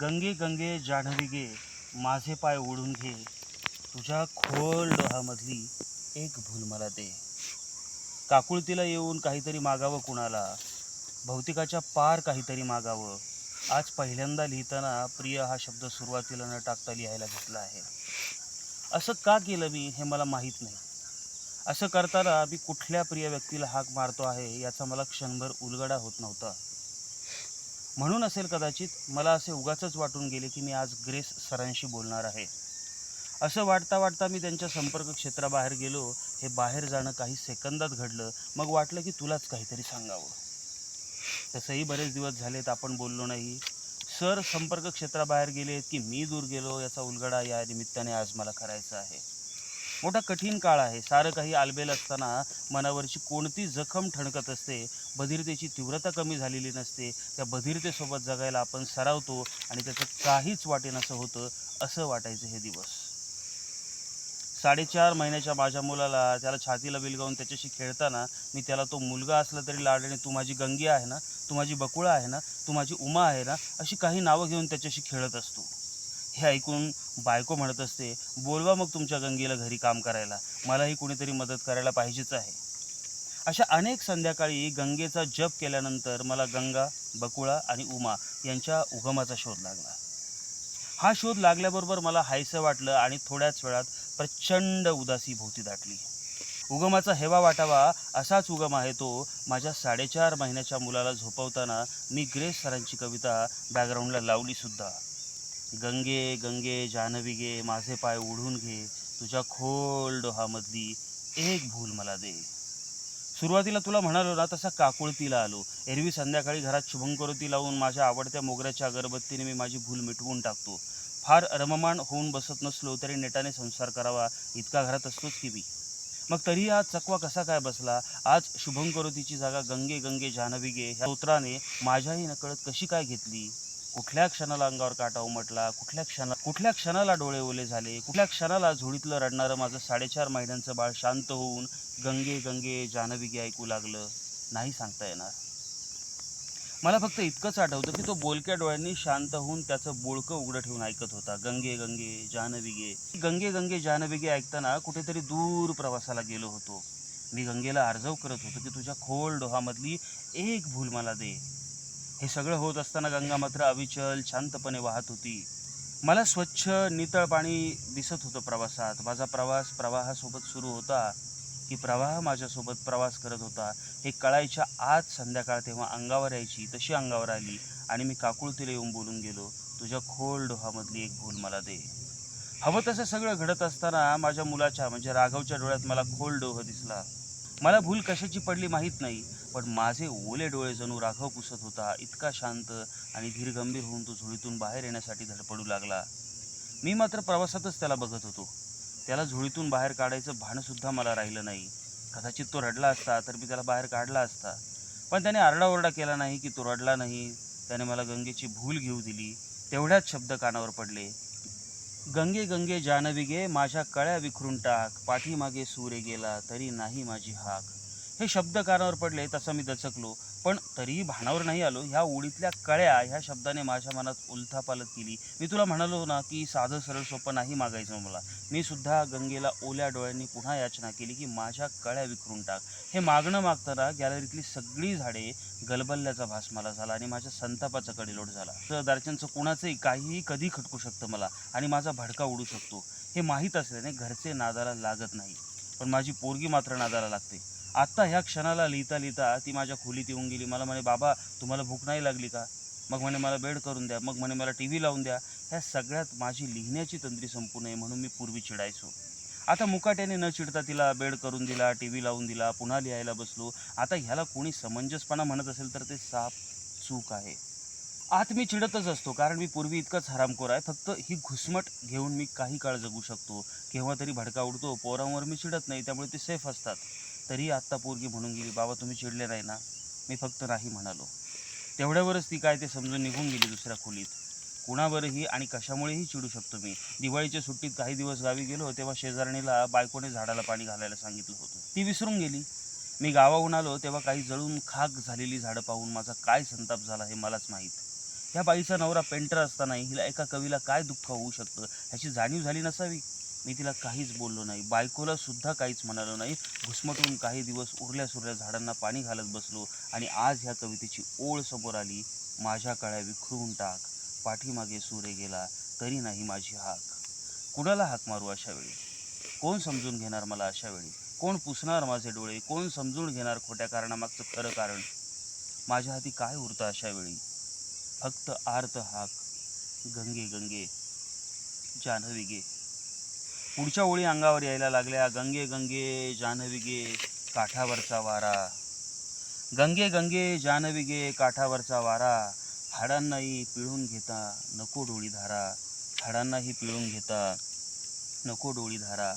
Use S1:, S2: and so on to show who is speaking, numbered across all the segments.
S1: गंगे गंगे जान्हवी गे माझे पाय ओढून घे. तुझ्या खोल डोहामधली एक भूल मला दे. काकुळतीला येऊन काहीतरी मागावं कुणाला? भौतिकाच्या पार काहीतरी मागावं. आज पहिल्यांदा लिहिताना प्रिय हा शब्द सुरुवातीला न टाकता लिहायला घेतला आहे. असं का केलं मी हे मला माहीत नाही. असं करताना मी कुठल्या प्रिय व्यक्तीला हाक मारतो आहे याचा मला क्षणभर उलगडा होत नव्हता. म्हणून असेल कदाचित मला असे उगाचच वाटून गेले की मी आज ग्रेस सरांशी बोलणार आहे. असं वाटता वाटता मी त्यांच्या संपर्क क्षेत्राबाहेर गेलो. हे बाहेर जाणं काही सेकंदात घडलं. मग वाटलं की तुलाच काहीतरी सांगावं. तसंही बरेच दिवस झालेत आपण बोललो नाही. सर संपर्क क्षेत्राबाहेर गेलेत की मी दूर गेलो याचा उलगडा या निमित्ताने आज मला करायचा आहे. मोठा कठीण काळ आहे. सारं काही आलबेल असताना मनावरची कोणती जखम ठणकत असते बधिरतेची तीव्रता कमी झालेली नसते त्या बधिरतेसोबत जगायला आपण सरावतो आणि त्याचं काहीच वाटेनसं होतं असं वाटायचं हे दिवस. साडेचार महिन्याच्या माझ्या मुलाला त्याला छातीला बिलगावून त्याच्याशी खेळताना मी त्याला तो मुलगा असला तरी लाडणे तू माझी गंगी आहे ना तू माझी बकुळा आहे ना तू माझी उमा आहे ना अशी काही नावं घेऊन त्याच्याशी खेळत असतो. हे ऐकून बायको म्हणत असते बोलवा मग तुमच्या गंगेला घरी काम करायला मलाही कुणीतरी मदत करायला पाहिजेच आहे. अशा अनेक संध्याकाळी गंगेचा जप केल्यानंतर मला गंगा बकुळा आणि उमा यांच्या उगमाचा शोध लागला. हा शोध लागल्याबरोबर मला हायसं वाटलं आणि थोड्याच वेळात प्रचंड उदासी भोवती दाटली. उगमाचा हेवा वाटावा असाच उगम आहे तो माझ्या साडेचार महिन्याच्या मुलाला झोपवताना मी ग्रेस सरांची कविता बॅकग्राऊंडला लावलीसुद्धा गंगे गंगे जान्हवी गे माझे पाय ओढून घे तुझ्या खोल डोहामधली एक भूल मला दे. सुरुवातीला तुला म्हणालो ना तसा काकुळतीला आलो. एरवी संध्याकाळी घरात शुभंकरोती लावून माझ्या आवडत्या मोगऱ्याच्या अगरबत्तीने मी माझी भूल मिटवून टाकतो. फार रममाण होऊन बसत नसलो तरी नेटाने संसार करावा. इतका घरात असतोच की मी. मग तरी आज चकवा कसा काय बसला? आज शुभंकरोतीची जागा गंगे गंगे जान्हवी गे ह्या स्तोत्राने माझ्याही नकळत कशी काय घेतली? कुठल्या क्षणाला अंगावर काटा उमटला कुठल्या क्षणा कुठल्या क्षणाला डोळे ओले झाले कुठल्या क्षणाला झोडीतलं रडणारं माझं साडेचार महिन्यांचं बाळ शांत होऊन गंगे गंगे जानविगी ऐकू लागलं. नाही सांगता येणार. मला फक्त इतकंच आठवतं की तो बोलक्या डोळ्यांनी शांत होऊन त्याचं बोळकं उघडं ठेवून ऐकत होता. गंगे गंगे जानविगे गंगे गंगे जानविगे ऐकताना कुठेतरी दूर प्रवासाला गेलो होतो. मी गंगेला अर्जव करत होतो की तुझ्या खोल डोहामधली एक भूल मला दे. हे सगळं होत असताना गंगा मात्र अविचल शांतपणे वाहत होती. मला स्वच्छ नितळ पाणी दिसत होतं प्रवासात. माझा प्रवास प्रवाहासोबत सुरू होता की प्रवाह माझ्यासोबत प्रवास करत होता. हे कळायच्या आज संध्याकाळ तेव्हा अंगावर यायची तशी अंगावर आली आणि मी काकुळतीला येऊन बोलून गेलो तुझ्या खोल डोहामधली एक भूल मला दे. हवं तसं सगळं घडत असताना माझ्या मुलाच्या म्हणजे राघवच्या डोळ्यात मला खोल डोह दिसला. मला भूल कशाची पडली माहीत नाही पण माझे ओले डोळे जणू राघव पुसत होता इतका शांत आणि धीरगंभीर होऊन तो झोळीतून बाहेर येण्यासाठी धडपडू लागला. मी मात्र प्रवासातच त्याला बघत होतो. त्याला झोळीतून बाहेर काढायचं भानसुद्धा मला राहिलं नाही. कदाचित तो रडला असता तर मी त्याला बाहेर काढला असता. पण त्याने आरडाओरडा केला नाही की तो रडला नाही. त्याने मला गंगेची भूल घेऊ दिली. तेवढ्याच शब्द कानावर पडले. गंगे गंगे जानवी गे माझ्या कळ्या विखरून टाक. पाठीमागे सूर्य गेला तरी नाही माझी हाक. हे शब्द कानावर पडले तसं मी दचकलो. पण तरीही भानावर नाही आलो. ह्या ओळीतल्या कळ्या ह्या शब्दाने माझ्या मनात उलथापालत केली. मी तुला म्हणालो ना की साधं सरळ सोपं नाही मागायचं मला. मी सुद्धा गंगेला ओल्या डोळ्यांनी पुन्हा याचना केली की माझ्या कळ्या विखरून टाक. हे मागणं मागताना गॅलरीतली सगळी झाडे गलबल्ल्याचा भास मला झाला आणि माझ्या संतापाचा कडीलोट झाला. तर दारच्यांचं कुणाचंही काहीही कधी खटकू शकतं मला आणि माझा भडका उडू शकतो. हे माहीत असल्याने घरचे नादाला लागत नाही. पण माझी पोरगी मात्र नादाला लागते. आत्ता ह्या क्षणाला लिहिता लिहिता ती माझ्या खोलीत येऊन गेली. मला म्हणे बाबा तुम्हाला भूक नाही लागली का? मग म्हणे मला बेड करून द्या. मग म्हणे मला टी व्ही लावून द्या. ह्या सगळ्यात माझी लिहिण्याची तंत्री संपू नये म्हणून मी पूर्वी चिडायचो. आता मुकाट्याने न चिडता तिला बेड करून दिला टी व्ही लावून दिला पुन्हा लिहायला बसलो. आता ह्याला कोणी समंजसपणा म्हणत असेल तर ते साफ चूक आहे. आत मी चिडतच असतो कारण मी पूर्वी इतकंच हरामखोर आहे. फक्त ही घुसमट घेऊन मी काही काळ जगू शकतो. केव्हा तरी भडका उडतो. पोरांवर मी चिडत नाही त्यामुळे ते सेफ असतात. तरी आत्ता पोरगी म्हणून गेली बाबा तुम्ही चिडले नाही ना? मी फक्त नाही म्हणालो. तेवढ्यावरच ती काय ते समजून निघून गेली दुसऱ्या खोलीत. कुणावरही आणि कशामुळेही चिडू शकतो मी. दिवाळीच्या सुट्टीत काही दिवस गावी गेलो तेव्हा शेजारणीला बायकोने झाडाला पाणी घालायला सांगितलं होतं. ती विसरून गेली. मी गावाहून आलो तेव्हा काही जळून खाक झालेली झाडं पाहून माझा काय संताप झाला हे मलाच माहीत. ह्या बाईचा नवरा पेंटर असतानाही हिला एका कवीला काय दुःख होऊ शकतं ह्याची जाणीव झाली नसावी. मी तिला काहीच बोललो नाही. बायकोला सुद्धा काहीच म्हणालो नाही. घुसमटून काही दिवस उरल्या सुरल्या झाडांना पाणी घालत बसलो आणि आज ह्या कवितेची ओळ समोर आली. माझ्या कळ्या विखरून टाक. पाठीमागे सुरे गेला तरी नाही माझी हाक. कुणाला हाक मारू अशा वेळी कोण समजून घेणार मला अशा वेळी कोण पुसणार माझे डोळे? कोण समजून घेणार खोट्या कारणामागचं खरं कारण? माझ्या हाती काय उरतं अशा वेळी फक्त आर्त हाक. गंगे गंगे. जान्हवी गे. पुढच्या ओळी अंगावर यायला लागल्या. गंगे गंगे जानविगे काठावरचा वारा. गंगे गंगे जानविगे काठावरचा वारा. हाडांनाही पिळून घेता नको डोळी धारा. हाडांनाही पिळून घेता नको डोळी धारा.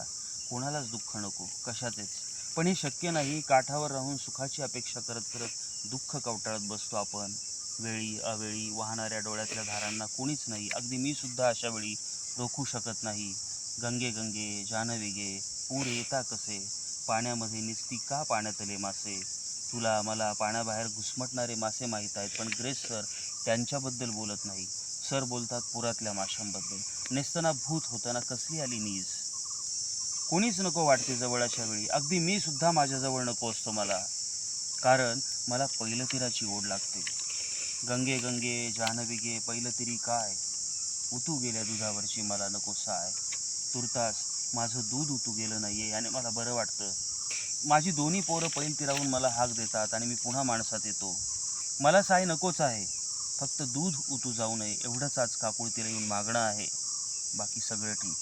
S1: कोणालाच दुःख नको कशाचेच. पण हे शक्य नाही काठावर राहून सुखाची अपेक्षा करत करत दुःख कवटाळत बसतो आपण. वेळी अवेळी वाहणाऱ्या डोळ्यातल्या धारांना कोणीच नाही. अगदी मी सुद्धा अशा वेळी रोखू शकत नाही. गंगे गंगे जानवी गे पूर येता कसे? पाण्यामध्ये निसती का पाण्यातले मासे? तुला मला पाण्याबाहेर घुसमटणारे मासे माहीत आहेत पण ग्रेस सर त्यांच्याबद्दल बोलत नाही. सर बोलतात पुरातल्या माशांबद्दल. नेसताना भूत होताना कसली आली नीज? कोणीच नको वाटते जवळ अशा वेळी. अगदी मी सुद्धा माझ्याजवळ नको असतो मला. कारण मला पहिलं तिराची ओढ लागते. गंगे गंगे जान्हवी गे पहिलं तिरी काय? उतू गेल्या दुधावरची मला नको साय. तुर्तास माझं दूध उतू गेलं नाहीये याने मला बरं वाटतं. माझी दोन्ही पोरं पैल तिरावून मला हाक देतात आणि मी पुन्हा माणसात येतो. मला साय नकोच आहे. फक्त दूध उतू जाऊ नये एवढंच आज काकुळतीला येऊन मागणं आहे. बाकी सगळं ठीक.